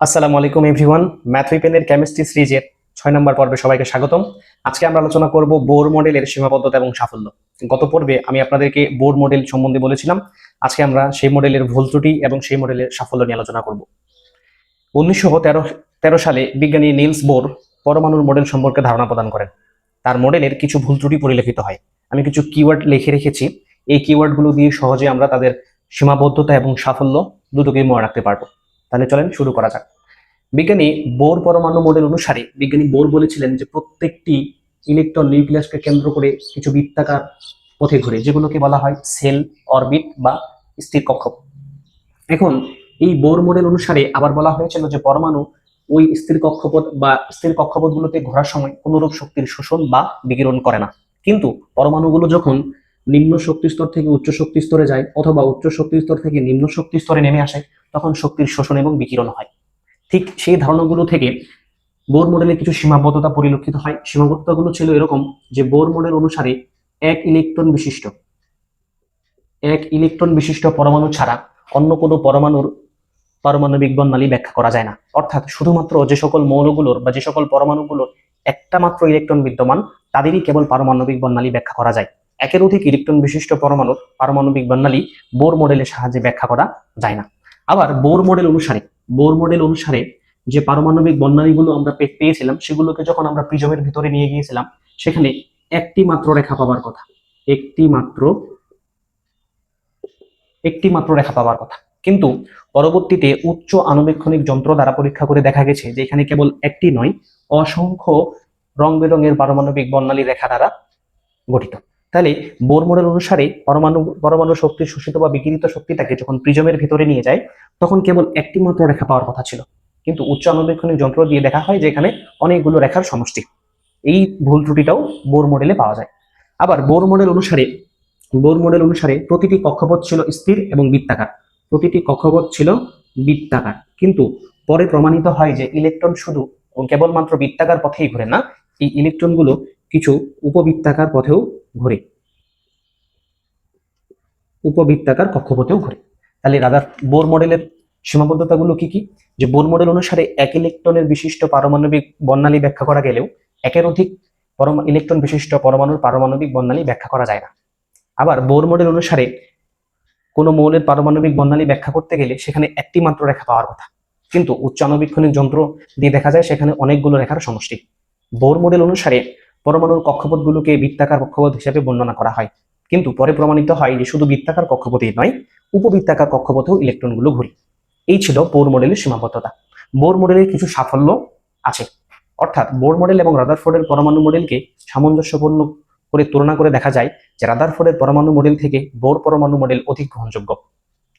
আসসালামু আলাইকুম everyone math উইপেনের chemistry সিরিজের ছয় নম্বর পর্বে সবাইকে স্বাগতম। আজকে আমরা আলোচনা করব বোর মডেলের সীমাবদ্ধতা এবং সাফল্য। গত পর্বে আমি আপনাদেরকে বোর মডেল সম্বন্ধে বলেছিলাম। আজকে আমরা সেই মডেলের ভুল ত্রুটি এবং সেই মডেলের সাফল্য নিয়ে আলোচনা করব। উনিশশো তেরো তেরো সালে বিজ্ঞানী নিলস বোর পরমাণুর মডেল সম্পর্কে ধারণা প্রদান করেন। তার মডেলের কিছু ভুল ত্রুটি পরিলক্ষিত হয়। আমি কিছু কিওয়ার্ড লিখে রেখেছি। এই কিওয়ার্ডগুলো দিয়ে সহজে আমরা তাদের সীমাবদ্ধতা এবং সাফল্য দুটোকেই মনে রাখতে পারব। তাহলে চলেন শুরু করা যাক। বিজ্ঞানী বোর পরমাণু মডেল অনুসারে বিজ্ঞানী বোর বলেছিলেন যে প্রত্যেকটি ইলেকট্রন নিউক্লিয়াসকে কেন্দ্র করে কিছু বৃত্তাকার পথে ঘুরে, যেগুলোকে বলা হয় সেল অরবিট বা স্থির কক্ষপথ এখন এই বোর মডেল অনুসারে আবার বলা হয়েছিল যে পরমাণু ওই স্থির কক্ষপথ বা স্থির কক্ষপথগুলোতে ঘোরার সময় কোনরূপ শক্তির শোষণ বা বিকিরণ করে না। কিন্তু পরমাণুগুলো যখন নিম্ন শক্তি স্তর থেকে উচ্চ শক্তি স্তরে যায় অথবা উচ্চ শক্তি স্তর থেকে নিম্ন শক্তি স্তরে নেমে আসে তখন শক্তির শোষণ এবং বিকিরণ হয়। ঠিক সেই ধারণাগুলো থেকে বোর মডেলে কিছু সীমাবদ্ধতা পরিলক্ষিত হয়। সীমাবদ্ধতাগুলো ছিল এরকম যে বোর মডেল অনুসারে এক ইলেকট্রন বিশিষ্ট, এক ইলেকট্রন বিশিষ্ট পরমাণু ছাড়া অন্য কোনো পরমাণুর পারমাণবিক বর্ণালী ব্যাখ্যা করা যায় না। অর্থাৎ শুধুমাত্র যে সকল মৌলগুলোর বা যে সকল পরমাণুগুলোর একটা মাত্র ইলেকট্রন বিদ্যমান, তাদেরই কেবল পারমাণবিক বর্ণালী ব্যাখ্যা করা যায়। একের অধিক ইলেকট্রন বিশিষ্ট পরমাণুর পারমাণবিক বর্ণালী বোর মডেলের সাহায্যে ব্যাখ্যা করা যায় না। আবার বোর মডেল অনুসারে, বোর মডেল অনুসারে যে পারমাণবিক বর্ণালীগুলো আমরা পেয়েছিলাম, সেগুলোকে যখন আমরা প্রিজমের ভিতরে নিয়ে গিয়েছিলাম, সেখানে একটি মাত্র রেখা পাওয়ার কথা, একটি মাত্র একটি মাত্র রেখা পাওয়ার কথা। কিন্তু পরবর্তীতে উচ্চ আণুবীক্ষণিক যন্ত্র দ্বারা পরীক্ষা করে দেখা গেছে যে এখানে কেবল একটি নয়, অসংখ্য রং বেরঙের পারমাণবিক বর্ণালী রেখা দ্বারা গঠিত। তাহলে বোর মডেল অনুসারে পরমাণু পরমাণু শক্তি শোষিত বা বিকিরিত শক্তিটাকে যখন প্রিজমের ভিতরে নিয়ে যায়, তখন কেবল একটি মাত্র রেখা পাওয়ার কথা ছিল। কিন্তু উচ্চ আণুবীক্ষণিক যন্ত্র দিয়ে দেখা হয় যে এখানে অনেকগুলো রেখার সমষ্টি। এই ভুল ত্রুটিটাও বোর মডেলে পাওয়া যায়। আবার বোর মডেল অনুসারে, বোর মডেল অনুসারে প্রতিটি কক্ষপথ ছিল স্থির এবং বৃত্তাকার। প্রতিটি কক্ষপথ ছিল বৃত্তাকার। কিন্তু পরে প্রমাণিত হয় যে ইলেকট্রন শুধু কেবলমাত্র বৃত্তাকার পথেই ঘুরে না, এই ইলেকট্রনগুলো কিছু উপবৃত্তাকার পথেও ঘুরে। উপবৃত্তাকার কক্ষপথেও ঘুরে। তাহলে রাদার বোর মডেলের সীমাবদ্ধতাগুলো কি কি? যে বোর মডেল অনুসারে এক ইলেকট্রনের বিশিষ্ট পারমাণবিক বর্ণালী ব্যাখ্যা করা গেলেও একের অধিক ইলেকট্রন বিশিষ্ট পরমাণুর পারমাণবিক বর্ণালী ব্যাখ্যা করা যায় না। আবার বোর মডেল অনুসারে কোনো মৌলের পারমাণবিক বর্ণালী ব্যাখ্যা করতে গেলে সেখানে একটি মাত্র রেখা পাওয়ার কথা। কিন্তু উচ্চ আণুবীক্ষণিক যন্ত্র দিয়ে দেখা যায় সেখানে অনেকগুলো রেখার সমষ্টি। বোর মডেল অনুসারে পরমাণুর কক্ষপথগুলোকে বৃত্তাকার কক্ষপথ হিসেবে বর্ণনা করা হয়। কিন্তু পরে প্রমাণিত হয় যে শুধু বৃত্তাকার কক্ষপথেই নয়, উপবৃত্তাকার কক্ষপথেও ইলেকট্রনগুলো ঘুরে। এই ছিল বোর মডেলের সীমাবদ্ধতা। বোর মডেলের কিছু সাফল্য আছে। অর্থাৎ বোর মডেল এবং রাদারফোর্ডের পরমাণু মডেলকে সামঞ্জস্যপূর্ণ করে তুলনা করে দেখা যায় যে রাদারফোর্ডের পরমাণু মডেল থেকে বোর পরমাণু মডেল অধিক গ্রহণযোগ্য।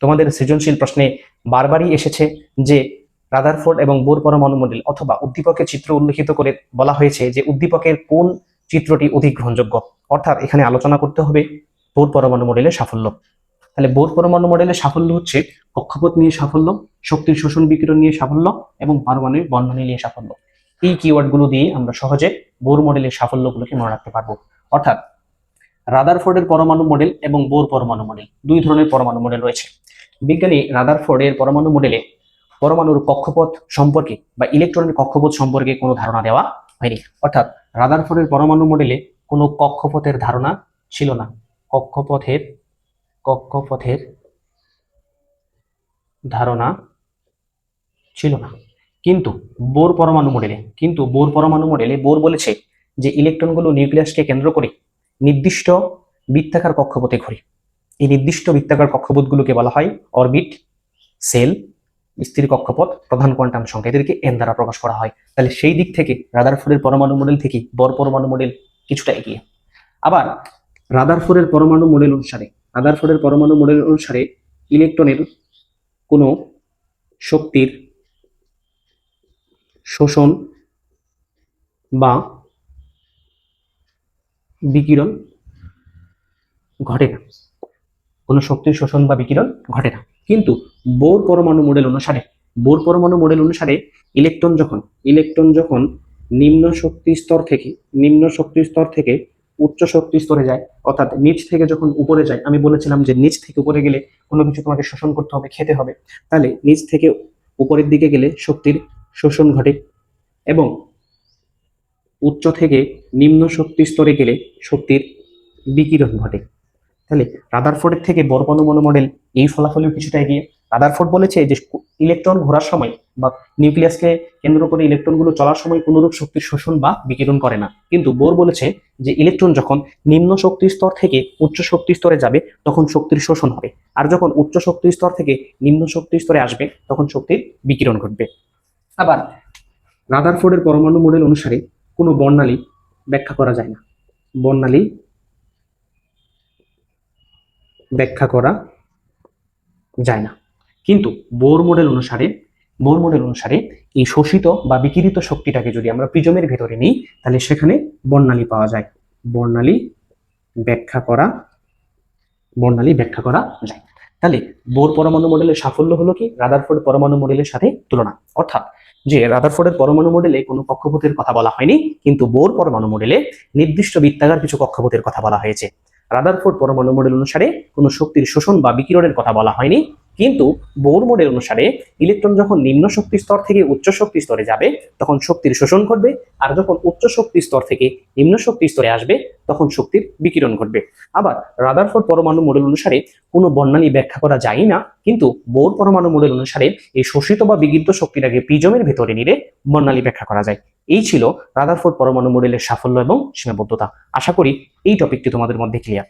তোমাদের সৃজনশীল প্রশ্নে বারবারই এসেছে যে রাদারফোর্ড এবং বোর পরমাণু মডেল অথবা উদ্দীপকের চিত্র উল্লেখিত করে বলা হয়েছে যে উদ্দীপকের কোন চিত্রটি অধিক গ্রহণযোগ্য। অর্থাৎ এখানে আলোচনা করতে হবে বোর পরমাণু মডেলের সাফল্য। তাহলে বোর পরমাণু মডেলের সাফল্য হচ্ছে কক্ষপথ নিয়ে সাফল্য, শক্তির শোষণ বিকিরণ নিয়ে সাফল্য এবং পারমাণবিক বন্ধনী নিয়ে সাফল্য। এই কিওয়ার্ডগুলো দিয়ে আমরা সহজে বোর মডেলের সাফল্যগুলোকে মনে রাখতে পারব। অর্থাৎ রাদারফোর্ডের পরমাণু মডেল এবং বোর পরমাণু মডেল, দুই ধরনের পরমাণু মডেল রয়েছে। বিজ্ঞানী রাদারফোর্ডের পরমাণু মডেলে পরমাণুর কক্ষপথ সম্পর্কে বা ইলেকট্রনের কক্ষপথ সম্পর্কে কোনো ধারণা দেওয়া হয়নি। অর্থাৎ রাদারফোর্ডের পরমাণু মডেলে কোনো কক্ষপথের ধারণা ছিল না। কক্ষপথের কক্ষপথের ধারণা ছিল না। কিন্তু বোর পরমাণু মডেলে কিন্তু বোর পরমাণু মডেলে বোর বলেছে যে ইলেকট্রনগুলো নিউক্লিয়াসকে কেন্দ্র করে নির্দিষ্ট বৃত্তাকার কক্ষপথে ঘুরে। এই নির্দিষ্ট বৃত্তাকার কক্ষপথগুলোকে বলা হয় অরবিট সেল স্থির কক্ষপথ, প্রধান কোয়ান্টাম সংখ্যা। এদেরকে এন দ্বারা প্রকাশ করা হয়। তাহলে সেই দিক থেকে রাদারফোর্ডের পরমাণু মডেল থেকে বর পরমাণু মডেল কিছুটা এগিয়ে। আবার রাদারফোর্ডের পরমাণু মডেল অনুসারে, রাদারফোর্ডের পরমাণু মডেল অনুসারে ইলেকট্রনের কোনো শক্তির শোষণ বা বিকিরণ ঘটে না। কোনো শক্তির শোষণ বা বিকিরণ ঘটে না। কিন্তু বোর পরমাণু মডেল অনুসারে, বোর পরমাণু মডেল অনুসারে ইলেকট্রন যখন ইলেকট্রন যখন নিম্ন শক্তি স্তর থেকে, নিম্ন শক্তি স্তর থেকে উচ্চ শক্তি স্তরে যায়, অর্থাৎ নিচ থেকে যখন উপরে যায়, আমি বলেছিলাম যে নিচ থেকে উপরে গেলে কোনো কিছু তোমাকে শোষণ করতে হবে, খেতে হবে। তাহলে নিচ থেকে উপরের দিকে গেলে শক্তির শোষণ ঘটে এবং উচ্চ থেকে নিম্ন শক্তি স্তরে গেলে শক্তির বিকিরণ ঘটে। তাহলে রাদারফোর্ডের থেকে বরপণ মনোমডেল এই ফলাফলেও কিছুটা এগিয়ে। রাদারফোর্ড বলেছে যে ইলেকট্রন ঘোরার সময় বা নিউক্লিয়াসকে কেন্দ্র করে ইলেকট্রনগুলো চলার সময় কোনোরূপ শক্তির শোষণ বা বিকিরণ করে না। কিন্তু বোর বলেছে যে ইলেকট্রন যখন নিম্ন শক্তি স্তর থেকে উচ্চ শক্তি স্তরে যাবে, তখন শক্তির শোষণ হবে। আর যখন উচ্চ শক্তি স্তর থেকে নিম্ন শক্তি স্তরে আসবে, তখন শক্তির বিকিরণ ঘটবে। আবার রাদারফোর্ডের পরমাণু মডেল অনুসারে কোনো বর্ণালী ব্যাখ্যা করা যায় না। বর্ণালী ব্যাখ্যা করা যায় না। কিন্তু বোর মডেল অনুসারে বোর মডেল অনুসারে এই শোষিত বা বিকিরিত শক্তিটাকে যদি আমরা প্রিজমের ভেতরে নিই, তাহলে সেখানে বর্ণালী পাওয়া যায়। বর্ণালী ব্যাখ্যা করা, বর্ণালী ব্যাখ্যা করা যায়। তাহলে বোর পরমাণু মডেলের সাফল্য হলো কি? রাদারফোর্ড পরমাণু মডেলের সাথে তুলনা। অর্থাৎ যে রাদারফোর্ডের পরমাণু মডেলে কোনো কক্ষপথের কথা বলা হয়নি, কিন্তু বোর পরমাণু মডেলে নির্দিষ্ট বৃত্তাকার কিছু কক্ষপথের কথা বলা হয়েছে। রাদারফোর্ড পরমাণু মডেল অনুসারে কোনো শক্তির শোষণ বা বিকিরণের কথা বলা হয়নি কিন্তু বোর মডেল অনুসারে ইলেকট্রন যখন নিম্ন শক্তি স্তর থেকে উচ্চ শক্তি স্তরে যাবে, তখন শক্তির শোষণ ঘটবে। আর যখন উচ্চ শক্তি স্তর থেকে নিম্ন শক্তি স্তরে আসবে, তখন শক্তির বিকিরণ ঘটবে। আবার রাদারফোর্ড পরমাণু মডেল অনুসারে কোনো বর্ণালী ব্যাখ্যা করা যায় না, কিন্তু বোর পরমাণু মডেল অনুসারে এই শোষিত বা বিগিদ্ধ শক্তিটাকে প্রিজমের ভেতরে নিলে বর্ণালী ব্যাখ্যা করা যায়। এই ছিল রাদারফোর্ড পরমাণু মডেলের সাফল্য এবং সীমাবদ্ধতা। আশা করি এই টপিকটি তোমাদের মধ্যে ক্লিয়ার